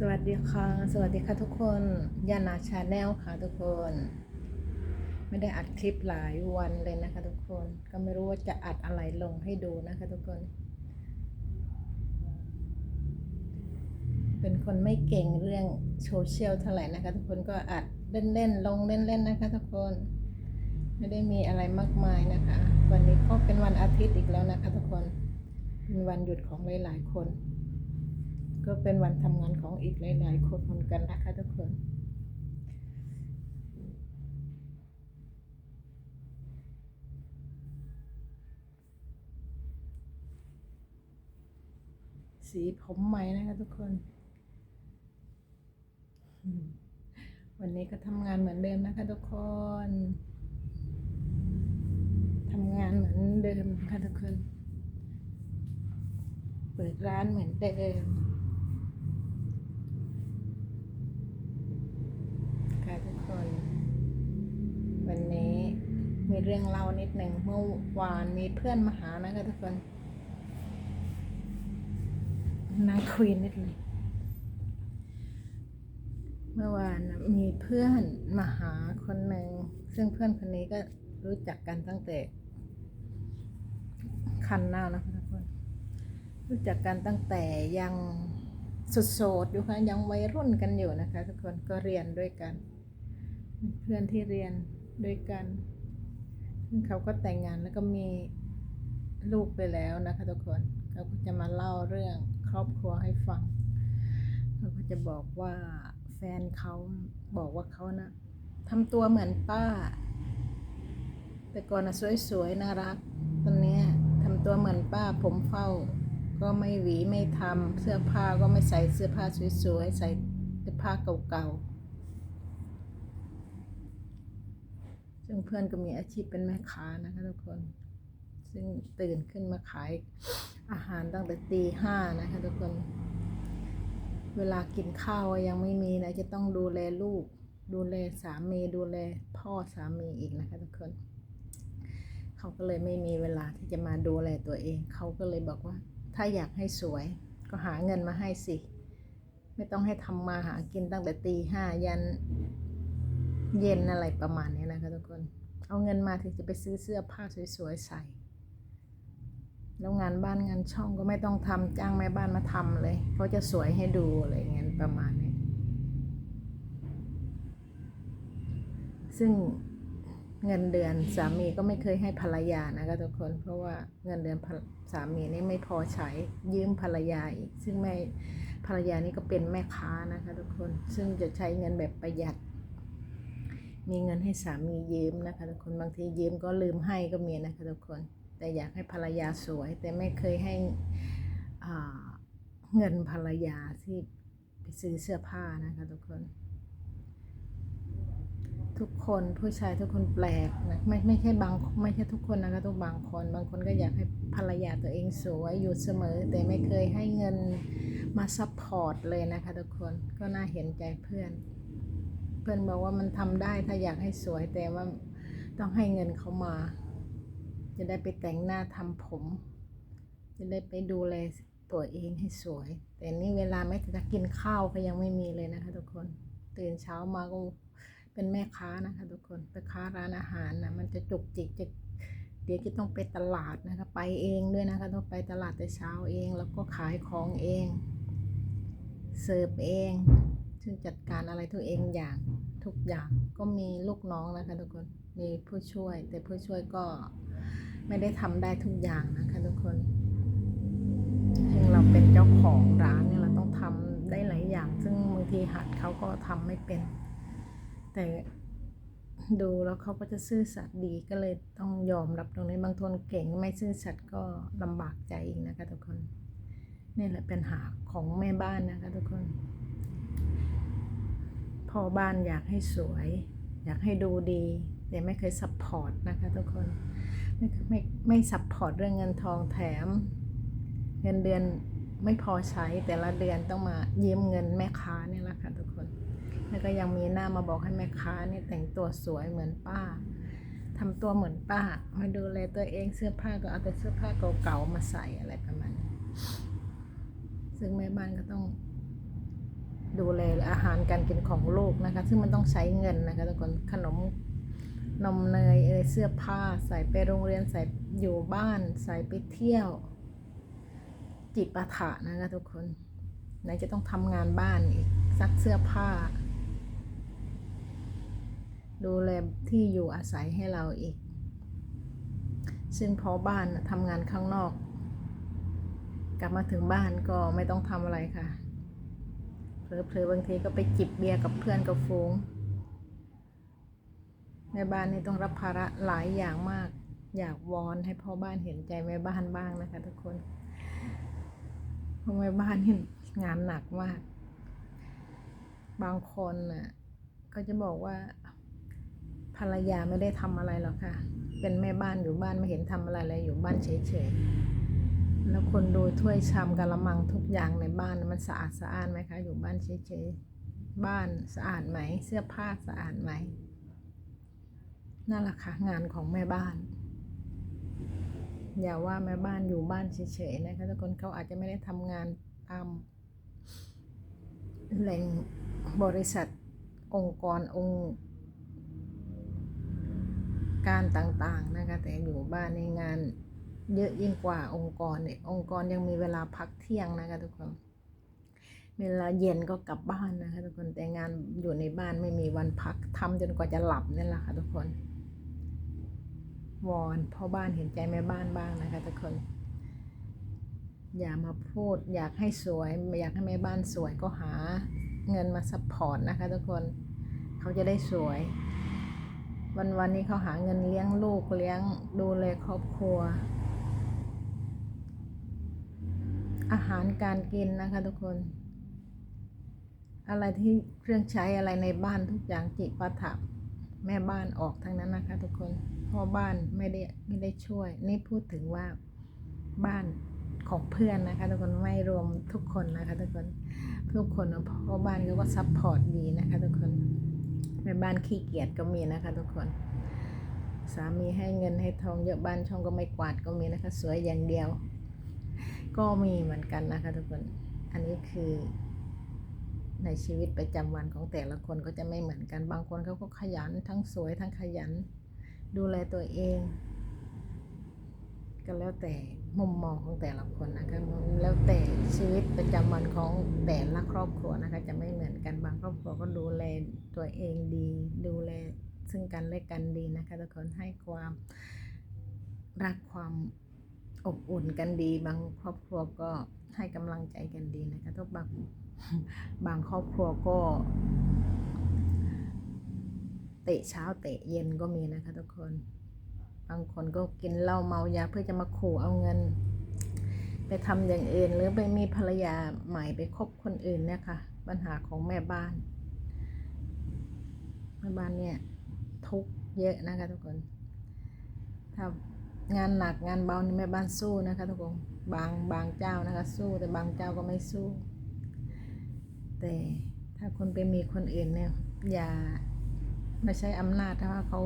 สวัสดีค่ะ สวัสดีค่ะทุกคนยานาชาแนลค่ะทุกคน ไม่ได้อัดคลิปหลายวันเลยนะคะ ทุกคน ก็ไม่รู้ว่าจะอัดอะไรลงให้ดูนะคะ ทุกคน เป็นคนไม่เก่งเรื่องโซเชียลเท่าไหร่นะคะ ทุกคนก็อัดเล่นๆลงเล่นๆนะคะ ทุกคน ไม่ได้มีอะไรมากมายนะคะ วันนี้ก็เป็นวันอาทิตย์อีกแล้วนะคะ ทุกคน เป็นวันหยุดของหลายๆคน ก็เป็นวันทำงานของอีกหลาย ๆ คนเหมือนกันนะคะทุกคน สีผมใหม่นะคะทุกคน วันนี้ก็ทำงานเหมือนเดิมนะคะทุกคนทำงานเหมือนเดิมนะคะทุกคน เปิดร้านเหมือนเดิม ค่ะทุกคน วันนี้มี เรื่องเล่านิดหนึ่งเมื่อวานมีเพื่อนมาหานะคะทุกคนนั่งคุยนิดหนึงเมื่อวานมีเพื่อนมาหาคนหนึ่งซึ่งเพื่อนคนนี้ก็รู้จักกันตั้งแต่คันหน้านะคะทุกคน รู้จักกันตั้งแต่ยังสดโสดอยู่ค่ะยังวัยรุ่นกันอยู่นะคะ ทุกคนก็เรียนด้วยกัน เพื่อนที่เรียนด้วยกัน เขาก็แต่งงานแล้วก็มีลูกไปแล้วนะคะทุกคนเขาก็จะมาเล่าเรื่องครอบครัวให้ฟังเขาก็จะบอกว่าแฟนเขาบอกว่าเขานะทำตัวเหมือนป้า แต่ก่อนนะสวยๆน่ารักตอนนี้ทำตัวเหมือนป้าผมเฝ้า ก็ไม่หวีไม่ทำเสื้อผ้าก็ไม่ใส่เสื้อผ้าสวยๆใส่เสื้อผ้าเก่าๆ ซึ่งเพื่อนก็มีอาชีพเป็นแม่ค้านะคะทุกคน ซึ่งตื่นขึ้นมาขายอาหารตั้งแต่ตีห้านะคะทุกคน เวลากินข้าวยังไม่มีนะจะต้องดูแลลูก ดูแลสามีดูแลพ่อสามีอีกนะคะทุกคน เขาก็เลยไม่มีเวลาที่จะมาดูแลตัวเอง เขาก็เลยบอกว่า ถ้าอยากให้สวยก็หาเงินมาให้สิ ไม่ต้องให้ทำมาหากินตั้งแต่ตีห้ายัน เย็นอะไรประมาณนี้นะคะทุกคน เอาเงินมาถึงจะไปซื้อเสื้อผ้าสวยๆใส่ แล้วงานบ้านงานช่องก็ไม่ต้องทำจ้างแม่บ้านมาทำเลยเขาจะสวยให้ดูอะไรเงี้ยประมาณนี้ ซึ่งเงินเดือนสามีก็ไม่เคยให้ภรรยานะคะทุกคน เพราะว่าเงินเดือนสามีนี่ไม่พอใช้ยืมภรรยาอีก ซึ่งไม่ภรรยานี่ก็เป็นแม่ค้านะคะทุกคน ซึ่งจะใช้เงินแบบประหยัด มีเงินให้สามียืมนะคะทุกคนบางทียืมก็ลืมให้ก็มีนะคะทุกคน แต่อยากให้ภรรยาสวย แต่ไม่เคยให้เงินภรรยาที่ไปซื้อเสื้อผ้านะคะทุกคน ทุกคนผู้ชายทุกคนแปลกนะไม่ไม่ใช่บางไม่ใช่ทุกคนนะคะทุกบางคน บางคนก็อยากให้ภรรยาตัวเองสวยอยู่เสมอ แต่ไม่เคยให้เงินมาซัพพอร์ตเลยนะคะทุกคนก็น่าเห็นใจเพื่อน เพื่อนบอกว่ามันทำได้ถ้าอยากให้สวยแต่ว่าต้องให้เงินเขามา จะได้ไปแต่งหน้าทำผม จะได้ไปดูแลตัวเองให้สวย แต่นี่เวลาไม่จะกินข้าวก็ยังไม่มีเลยนะคะทุกคนตื่นเช้ามาก็เป็นแม่ค้านะคะทุกคนไปค้าร้านอาหารนะมันจะจุกจิกจะเดี๋ยวจะต้องไปตลาดนะคะ ไปเองด้วยนะคะต้องไปตลาดแต่เช้าเอง แล้วก็ขายของเอง เสิร์ฟเอง ซึ่งจัดการอะไรทุกเองอย่างทุกอย่างก็มีลูกน้องนะคะทุกคนมีผู้ช่วย แต่ผู้ช่วยก็ไม่ได้ทำได้ทุกอย่างนะคะทุกคนซึ่งเราเป็นเจ้าของร้านเนี่ยเราต้องทำได้หลายอย่าง ซึ่งบางทีหัดเขาก็ทำไม่เป็น แต่ดูแล้วเขาก็จะซื่อสัตย์ดีก็เลยต้องยอมรับตรงนี้บางคนเก่งไม่ซื่อสัตย์ก็ลำบากใจอีกนะคะทุกคน นี่แหละเป็นหาของแม่บ้านนะคะทุกคน พ่อบ้านอยากให้สวย อยากให้ดูดี แต่ไม่เคยซัพพอร์ตนะคะทุกคน ไม่ไม่ไม่ซัพพอร์ตเรื่องเงินทองแถม เงินเดือนไม่พอใช้แต่ละเดือนต้องมายืมเงินแม่ค้านี่แหละค่ะทุกคน แล้วก็ยังมีหน้ามาบอกให้แม่ค้านี่แต่งตัวสวยเหมือนป้าทำตัวเหมือนป้า มาดูแลตัวเองเสื้อผ้าก็เอาแต่เสื้อผ้าเก่าๆมาใส่อะไรประมาณนี้ซึ่งแม่บ้านก็ต้อง ดูแลอาหารการกินของลูกนะคะ ซึ่งมันต้องใช้เงินนะคะทุกคนขนมนมเนยเอยเสื้อผ้าใส่ไปโรงเรียนใส่อยู่บ้าน ใส่ไปเที่ยว จิปาถะนะคะทุกคนไหนจะต้องทำงานบ้านอีกซักเสื้อผ้า ดูแลที่อยู่อาศัยให้เราอีก ซึ่งพอบ้านทำงานข้างนอก กลับมาถึงบ้านก็ไม่ต้องทำอะไรค่ะ เผลอๆบางทีก็ไปจิบเบียร์กับเพื่อนกับฟูงแม่บ้านนี่ต้องรับภาระหลายอย่างมาก อยากวอนให้พ่อบ้านเห็นใจแม่บ้านบ้างนะคะทุกคนเพราะแม่บ้านนี่งานหนักมาก บางคนน่ะก็จะบอกว่าภรรยาไม่ได้ทำอะไรหรอกค่ะ เป็นแม่บ้านอยู่บ้านไม่เห็นทำอะไรเลยอยู่บ้านเฉยๆ แล้วคนดูถ้วยชามกะละมังทุกอย่างในบ้านมันสะอาดสะอ้านไหมคะ อยู่บ้านเฉยๆบ้านสะอาดไหม เสื้อผ้าสะอาดไหมนั่นแหละค่ะงานของแม่บ้าน อย่าว่าแม่บ้านอยู่บ้านเฉยๆนะคะทุกคนเขาอาจจะไม่ได้ทำงานตามแหล่งบริษัทองค์กรองค์การต่างๆนะคะแต่อยู่บ้านในงาน เยอะยิ่งกว่าองค์กรเนี่ยองค์กรยังมีเวลาพักเที่ยงนะคะทุกคนเวลาเย็นก็กลับบ้านนะคะทุกคนแต่งานอยู่ในบ้านไม่มีวันพักทำจนกว่าจะหลับนั่แหละค่ะทุกคน วอนพ่อบ้านเห็นใจแม่บ้านบ้างนะคะทุกคน อย่ามาพูด อยากให้สวย อยากให้แม่บ้านสวยก็หาเงินมาซัพพอร์ตนะคะทุกคนเขาจะได้สวย วันวันนี้เขาหาเงินเลี้ยงลูกเลี้ยงดูแลครอบครัว อาหารการกินนะคะทุกคน อะไรที่เครื่องใช้อะไรในบ้านทุกอย่างจิปาถะแม่บ้านออกทั้งนั้นนะคะทุกคนพ่อบ้านไม่ได้ไม่ได้ช่วย นี่พูดถึงว่าบ้านของเพื่อนนะคะทุกคนไม่รวมทุกคนนะคะทุกคนทุกคนพ่อบ้านเขาก็ซัพพอร์ตดีนะคะทุกคนแม่บ้านขี้เกียจก็มีนะคะทุกคน สามีให้เงินให้ทองเยอะบ้านช่องก็ไม่กวาดก็มีนะคะ สวยอย่างเดียว ก็มีเหมือนกันนะคะทุกคน อันนี้คือในชีวิตประจำวันของแต่ละคนก็จะไม่เหมือนกัน บางคนเขาก็ขยันทั้งสวยทั้งขยัน ดูแลตัวเอง ก็แล้วแต่มุมมองของแต่ละคนนะคะแล้วแต่ชีวิตประจำวันของแต่ละครอบครัวนะคะ จะไม่เหมือนกันบางครอบครัวก็ดูแลตัวเองดี ดูแลซึ่งกันและกันดีนะคะทุกคนให้ความรักความ อบอุ่นกันดี บางครอบครัวก็ให้กำลังใจกันดีนะคะทุกบางบางครอบครัวก็ เตะเช้าเตะเย็นก็มีนะคะทุกคน บางคนก็กินเหล้าเมายาเพื่อจะมาขู่เอาเงิน ไปทำอย่างอื่น หรือไปมีภรรยาใหม่ไปคบคนอื่นเนี่ยค่ะปัญหาของแม่บ้านแม่บ้านเนี่ยทุกเยอะนะคะทุกคนถ้า งานหนักงานเบานี่แม่บ้านสู้นะคะทุกคนบางบางเจ้านะคะ สู้แต่บางเจ้าก็ไม่สู้ แต่ถ้าคนไปมีคนอื่นเนี่ย อย่าไม่ใช่อำนาจถ้าว่าเขา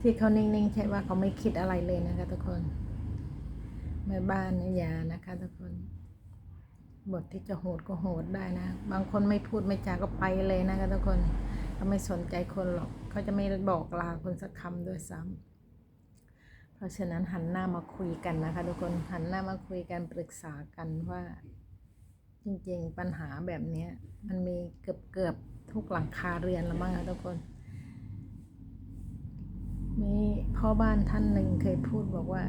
ที่เขานิ่งๆใช่ว่าเขาไม่คิดอะไรเลยนะคะ ทุกคนแม่บ้านเนี่ยอย่านะคะ ทุกคนบทที่จะโหดก็โหดได้นะ บางคนไม่พูดไม่จาก็ไปเลยนะคะทุกคนเขาไม่สนใจคนหรอกเขาจะไม่บอกลาคนสักคำด้วยซ้ำ เพราะฉะนั้นหันหน้ามาคุยกันนะคะ ทุกคนหันหน้ามาคุยกันปรึกษากันว่า จริงๆปัญหาแบบเนี้ยมันมีเกือบเกือบทุกหลังคาเรือนแล้วมั้งคะทุกคน มีพ่อบ้านท่านหนึ่งเคยพูดบอกว่า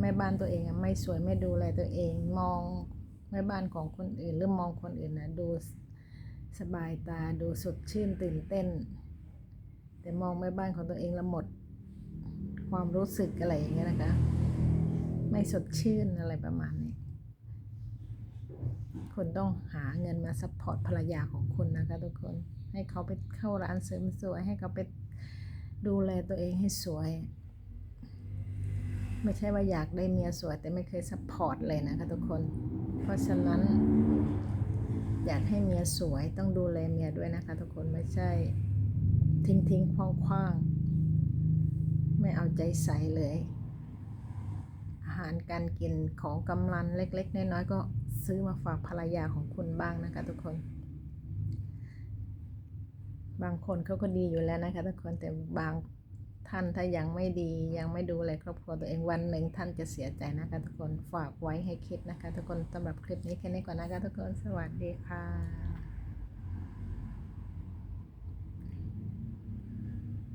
แม่บ้านตัวเองไม่สวยไม่ดูแลตัวเอง มองแม่บ้านของคนอื่นหรือมองคนอื่นนะดูสบายตาดูสดชื่นตื่นเต้น แต่มองแม่บ้านของตัวเองล้วหมด ความรู้สึกอะไรอย่างเงี้ยนะคะ ไม่สดชื่นอะไรประมาณนี้ คุณต้องหาเงินมาซัพพอร์ตภรรยาของคุณนะคะทุกคน ให้เขาไปเข้าร้านเสริมสวย ให้เขาไปดูแลตัวเองให้สวย ไม่ใช่ว่าอยากได้เมียสวย แต่ไม่เคยซัพพอร์ตเลยนะคะทุกคน เพราะฉะนั้นอยากให้เมียสวยต้องดูแลเมียด้วยนะคะทุกคนไม่ใช่ทิ้งทิ้งคว้างคว้าง ไม่เอาใจใส่เลย อาหารการกินของกำลังเล็ก ๆ น้อยๆก็ซื้อมาฝากภรรยาของคุณบ้างนะคะทุกคน บางคนเขาก็ดีอยู่แล้วนะคะทุกคนแต่บางท่านถ้ายังไม่ดียังไม่ดูแลครอบครัวตัวเองวันหนึ่งท่านจะเสียใจนะคะทุกคนฝากไว้ให้คิดนะคะ ทุกคนสำหรับคลิปนี้แค่นี้ก่อนนะคะทุกคนสวัสดีค่ะ